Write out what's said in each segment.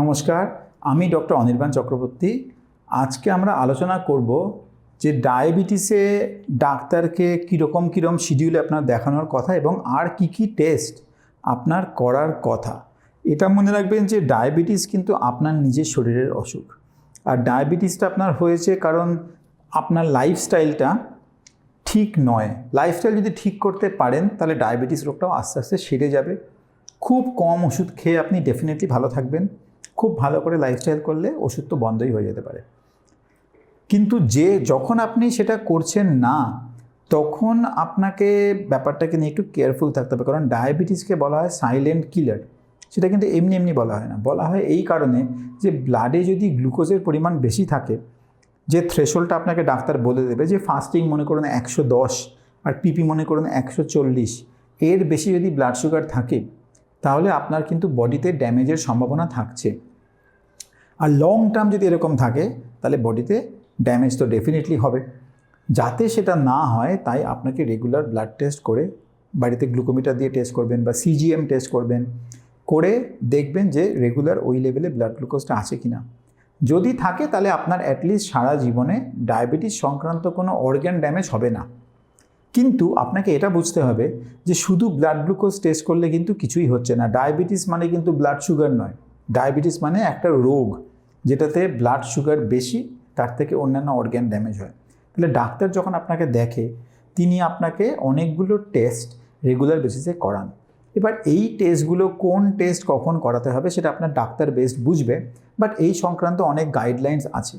নমস্কার, আমি ডক্টর অনির্বাণ চক্রবর্তী। আজকে আমরা আলোচনা করব যে ডায়াবেটিসে ডাক্তারকে কীরকম কীরকম শিডিউলে আপনার দেখানোর কথা এবং আর কি কি টেস্ট আপনার করার কথা। এটা মনে রাখবেন যে ডায়াবেটিস কিন্তু আপনার নিজের শরীরের অসুখ। আর ডায়াবেটিসটা আপনার হয়েছে কারণ আপনার লাইফস্টাইলটা ঠিক নয়। লাইফস্টাইল যদি ঠিক করতে পারেন, তাহলে ডায়াবেটিস রোগটাও আস্তে আস্তে সেরে যাবে। খুব কম ওষুধ খেয়ে আপনি ডেফিনেটলি ভালো থাকবেন। খুব ভালো করে লাইফস্টাইল করলে ওষুধ তো বন্ধই হয়ে যেতে পারে। কিন্তু যে যখন আপনি সেটা করছেন না, তখন আপনাকে ব্যাপারটাকে নিয়ে একটু কেয়ারফুল থাকতে হবে। কারণ ডায়াবেটিসকে বলা হয় সাইলেন্ট কিলার সেটা কিন্তু এমনি এমনি বলা হয় না। বলা হয় এই কারণে যে ব্লাডে যদি গ্লুকোজের পরিমাণ বেশি থাকে, যে থ্রেশোল্ডটা আপনাকে ডাক্তার বলে দেবে যে ফাস্টিং মনে করুন একশো দশ আর পিপি মনে করুন একশো চল্লিশ, এর বেশি যদি ব্লাড সুগার থাকে তাহলে আপনার কিন্তু বডিতে ড্যামেজের সম্ভাবনা থাকছে। আর লং টার্ম যদি এরকম থাকে, তাহলে বডিতে ড্যামেজ তো ডেফিনেটলি হবে। যাতে সেটা না হয়, তাই আপনাকে রেগুলার ব্লাড টেস্ট করে বাড়িতে গ্লুকোমিটার দিয়ে টেস্ট করবেন বা সিজিএম টেস্ট করবেন। করে দেখবেন যে রেগুলার ওই লেভেলে ব্লাড গ্লুকোজটা আছে কি না যদি থাকে, তাহলে আপনার অ্যাটলিস্ট সারা জীবনে ডায়াবেটিস সংক্রান্ত কোনো অর্গ্যান ড্যামেজ হবে না। কিন্তু আপনাকে এটা বুঝতে হবে যে শুধু ব্লাড গ্লুকোজ টেস্ট করলে কিন্তু কিছুই হচ্ছে না। ডায়াবেটিস মানে কিন্তু ব্লাড সুগার নয়। ডায়াবেটিস মানে একটা রোগ যেটাতে ব্লাড সুগার বেশি, তার থেকে অন্যান্য অর্গ্যান ড্যামেজ হয়। তাহলে ডাক্তার যখন আপনাকে দেখে, তিনি আপনাকে অনেকগুলো টেস্ট রেগুলার বেসিসে করান। এবার এই টেস্টগুলো কোন টেস্ট কখন করাতে হবে, সেটা আপনার ডাক্তার বেস্ট বুঝবে। বাট এই সংক্রান্ত অনেক গাইডলাইন্স আছে।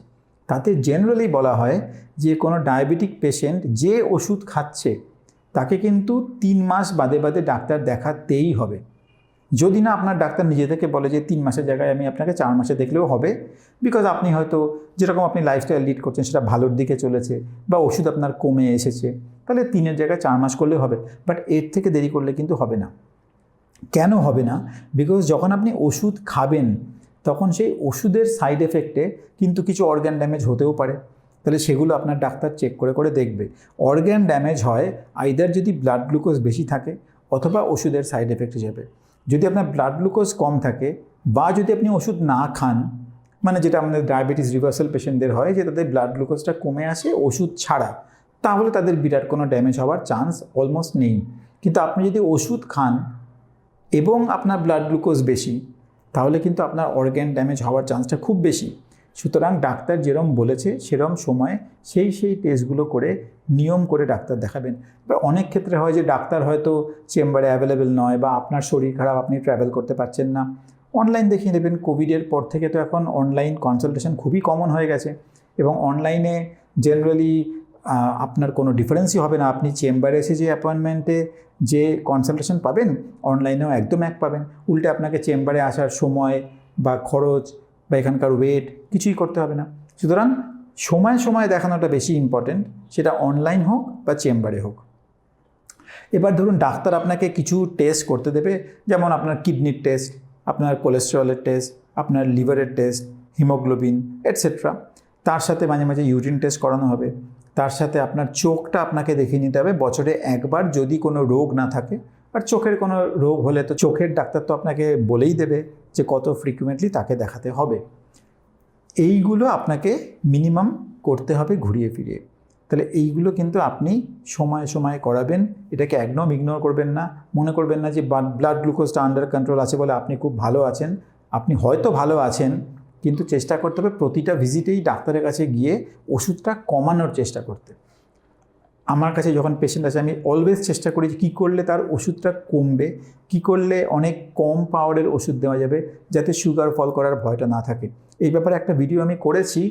তাতে জেনারেলি বলা হয় যে কোনো ডায়াবেটিক পেশেন্ট যে ওষুধ খাচ্ছে, তাকে কিন্তু তিন মাস বাদে বাদে ডাক্তার দেখাতেই হবে। যদি না আপনার ডাক্তার নিজে থেকে বলে যে তিন মাসের জায়গায় আমি আপনাকে চার মাসে দেখলেও হবে বিকজ আপনি হয়তো যেরকম আপনি লাইফস্টাইল লিড করছেন সেটা ভালোর দিকে চলেছে বা ওষুধ আপনার কমে এসেছে, তাহলে তিনের জায়গায় চার মাস করলে হবে বাট এর থেকে দেরি করলে কিন্তু হবে না। কেন হবে না? বিকজ যখন আপনি ওষুধ খাবেন তখন সেই ওষুধের সাইড এফেক্টে কিন্তু কিছু অর্গ্যান ড্যামেজ হতেও পারে। তাহলে সেগুলো আপনার ডাক্তার চেক করে করে দেখবে। অর্গ্যান ড্যামেজ হয় আইদার যদি ব্লাড গ্লুকোজ বেশি থাকে অথবা ওষুধের সাইড এফেক্ট হিসেবে। যদি আপনার ব্লাড গ্লুকোজ কম থাকে বা যদি আপনি ওষুধ না খান মানে যেটা আমাদের ডায়াবেটিস রিভার্সাল পেশেন্টদের হয় যে তাদের ব্লাড গ্লুকোজটা কমে আসে ওষুধ ছাড়া, তাহলে তাদের বিরাট কোনো ড্যামেজ হওয়ার চান্স অলমোস্ট নেই। কিন্তু আপনি যদি ওষুধ খান এবং আপনার ব্লাড গ্লুকোজ বেশি তাহলে কিন্তু আপনার অর্গ্যান ড্যামেজ হওয়ার চান্সটা খুব বেশি। সুতরাং ডাক্তার যেরম বলেছে, সেরম সময়ে সেই সেই টেস্টগুলো করে নিয়ম করে ডাক্তার দেখাবেন। এবার অনেক ক্ষেত্রে হয় যে ডাক্তার হয়তো চেম্বারে অ্যাভেলেবেল নয় বা আপনার শরীর খারাপ, আপনি ট্রাভেল করতে পারছেন না। অনলাইন দেখিয়ে নেবেন কোভিডের পর থেকে তো এখন অনলাইন কনসালটেশন খুবই কমন হয়ে গেছে। এবং অনলাইনে জেনারেলি আপনার কোনো ডিফারেন্সই হবে না। আপনি চেম্বারে এসে যে অ্যাপয়েন্টমেন্টে যে কনসালটেশন পাবেন অনলাইনেও একদম এক পাবেন। উল্টে আপনাকে চেম্বারে আসার সময় বা খরচ বা এখানকার ওয়েট কিছুই করতে হবে না। সুতরাং সময় সময় দেখানোটা বেশি ইম্পর্টেন্ট সেটা অনলাইন হোক বা চেম্বারে হোক। এবার ধরুন ডাক্তার আপনাকে কিছু টেস্ট করতে দেবে, যেমন আপনার কিডনির টেস্ট আপনার কোলেস্টেরলের টেস্ট আপনার লিভারের টেস্ট হিমোগ্লোবিন এটসেট্রা তার সাথে মাঝে মাঝে ইউরিন টেস্ট করানো হবে। তার সাথে আপনার চোখটা আপনাকে দেখিয়ে নিতে হবে। বছরে একবার যদি কোনো রোগ না থাকে, আর চোখের কোনো রোগ হলে তো চোখের ডাক্তার তো আপনাকে বলেই দেবে যে কত ফ্রিকুয়েন্টলি তাকে দেখাতে হবে। এইগুলো আপনাকে মিনিমাম করতে হবে ঘুরিয়ে ফিরিয়ে। তাহলে এইগুলো কিন্তু আপনি সময় সময় করাবেন। এটাকে একদম ইগনোর করবেন না। মনে করবেন না যে ব্লাড গ্লুকোজটা আন্ডার কন্ট্রোল আছে বলে আপনি খুব ভালো আছেন। আপনি হয়তো ভালো আছেন কিন্তু চেষ্টা করতে হবে প্রতিটা ভিজিটেই ডাক্তারের কাছে গিয়ে ওষুধটা কমানোর চেষ্টা করতে। আমার কাছে যখন পেশেন্ট আছে আমি অলওয়েজ চেষ্টা করি কী করলে তার ওষুধটা কমবে, কী করলে অনেক কম পাওয়ারের ওষুধ দেওয়া যাবে যাতে সুগার ফল করার ভয়টা না থাকে। এই ব্যাপারে একটা ভিডিও আমি করেছি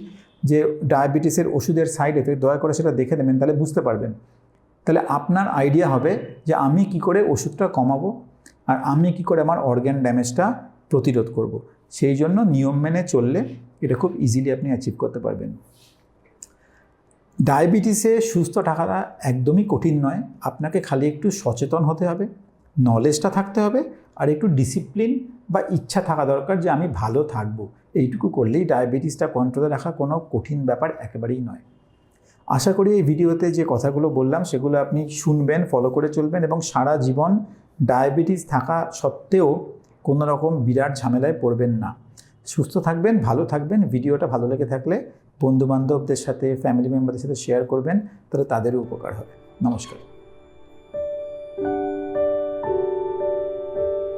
যে ডায়াবেটিসের ওষুধের সাইড এফেক্ট দয়া করে সেটা দেখে নেবেন তাহলে বুঝতে পারবেন। তাহলে আপনার আইডিয়া হবে যে আমি কি করে ওষুধটা কমাবো আর আমি কি করে আমার অর্গ্যান ড্যামেজটা প্রতিরোধ করব। সেই জন্য নিয়ম মেনে চললে এটা খুব ইজিলি আপনি অ্যাচিভ করতে পারবেন। ডায়াবেটিসে সুস্থ থাকাটা একদমই কঠিন নয়। আপনাকে খালি একটু সচেতন হতে হবে নলেজটা থাকতে হবে, আর একটু ডিসিপ্লিন বা ইচ্ছা থাকা দরকার যে আমি ভালো থাকব। এইটুকু করলেই ডায়াবেটিসটা কন্ট্রোলে রাখা কোনো কঠিন ব্যাপার একেবারেই নয়। আশা করি এই ভিডিওতে যে কথাগুলো বললাম, সেগুলো আপনি শুনবেন ফলো করে চলবেন এবং সারা জীবন ডায়াবেটিস থাকা সত্ত্বেও কোনো রকম বিরাট ঝামেলায় পড়বেন না। সুস্থ থাকবেন, ভালো থাকবেন, ভিডিওটা ভালো লেগে থাকলে বন্ধু বান্ধবদের সাথে ফ্যামিলি মেম্বারদের সাথে শেয়ার করবেন, তাহলে তাদেরও উপকার হবে। নমস্কার।